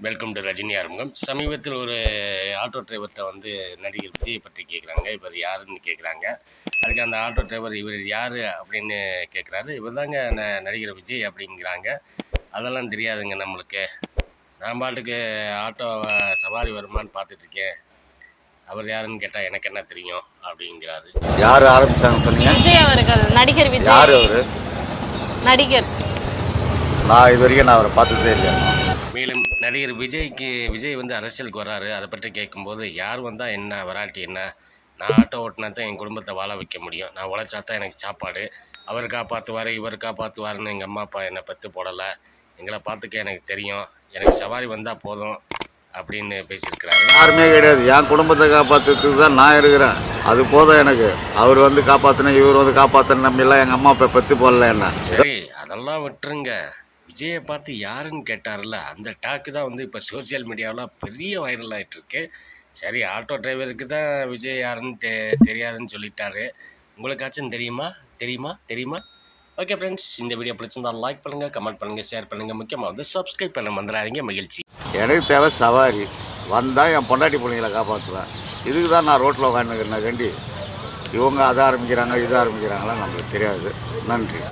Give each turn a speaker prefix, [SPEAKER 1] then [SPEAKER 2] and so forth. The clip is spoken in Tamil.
[SPEAKER 1] வெல்கம் டு ரஜினி ஆரம்பம் சமீபத்தில் ஒரு ஆட்டோ டிரைவர்கிட்ட வந்து நடிகர் விஜயை பற்றி கேட்குறாங்க இவர் யாருன்னு கேட்குறாங்க அதுக்கு அந்த ஆட்டோ டிரைவர் இவர் யார் அப்படின்னு கேட்குறாரு இவர் தாங்க ந- நடிகர் விஜய் அப்படிங்கிறாங்க. அதெல்லாம் தெரியாதுங்க நம்மளுக்கு. நான் பாட்டுக்கு ஆட்டோ சவாரி வருமான்னு பார்த்துட்ருக்கேன். அவர் யாருன்னு கேட்டால் எனக்கு என்ன தெரியும் அப்படிங்கிறாரு.
[SPEAKER 2] யார் ஆரம்பிச்சாங்க சொன்னீங்க
[SPEAKER 3] விஜய் அவர்கள் நடிகர்
[SPEAKER 2] யார்
[SPEAKER 3] விஜய்
[SPEAKER 2] அவரு?
[SPEAKER 3] நடிகர்.
[SPEAKER 2] நான் இது வரைக்கும் நான் அவரை பார்த்ததே இல்லை
[SPEAKER 1] மேலும் நடிகர் விஜய்க்கு விஜய் வந்து அரசியலுக்கு வராரு. அதை பற்றி கேட்கும்போது யார் வந்தால் என்ன வராட்டி என்ன? நான் ஆட்டோ ஓட்டினா தான் என் குடும்பத்தை வாழ வைக்க முடியும். நான் உழைச்சா தான் எனக்கு சாப்பாடு. அவர் காப்பாற்றுவார் இவர் காப்பாற்றுவாருன்னு எங்கள் அம்மா அப்பா என்னை பத்து போடலை. எங்களை பார்த்துக்க எனக்கு தெரியும். எனக்கு சவாரி வந்தால் போதும் அப்படின்னு பேசியிருக்கிறாரு.
[SPEAKER 2] யாருமே கிடையாது. என் குடும்பத்தை காப்பாற்றுறதுக்கு தான் நான் இருக்கிறேன். அது போதும் எனக்கு. அவர் வந்து காப்பாற்றின இவர் வந்து காப்பாற்றின நம்பிலாம் எங்கள் அம்மா அப்பா பெற்று போடல என்ன?
[SPEAKER 1] சரி அதெல்லாம் விட்டுருங்க. விஜயை பார்த்து யாருன்னு கேட்டார்ல அந்த டாக்கு தான் வந்து இப்போ சோஷியல் மீடியாவில் பெரிய வைரல் ஆயிட்டு இருக்கு சரி ஆட்டோ டிரைவருக்கு தான் விஜய் யாருன்னு தெ தெரியாதுன்னு சொல்லிட்டாரு. உங்களுக்காச்சும் தெரியுமா? தெரியுமா? தெரியுமா? ஓகே ஃப்ரெண்ட்ஸ் இந்த வீடியோ பிடிச்சிருந்தா லைக் பண்ணுங்கள் கமெண்ட் பண்ணுங்கள் ஷேர் பண்ணுங்கள் முக்கியமாக வந்து சப்ஸ்கிரைப் பண்ண மறந்துடாதீங்க மகிழ்ச்சி.
[SPEAKER 2] எனக்கு தேவை சவாரி. வந்தால் என் பொண்டாட்டி பிள்ளைங்களை காப்பாற்றுவேன் இதுக்கு தான் நான் ரோட்டில் உட்காந்துக்கிறேன் கண்டி. இவங்க அதை ஆரம்பிக்கிறாங்க இதை ஆரம்பிக்கிறாங்களா நம்மளுக்கு தெரியாது. நன்றி.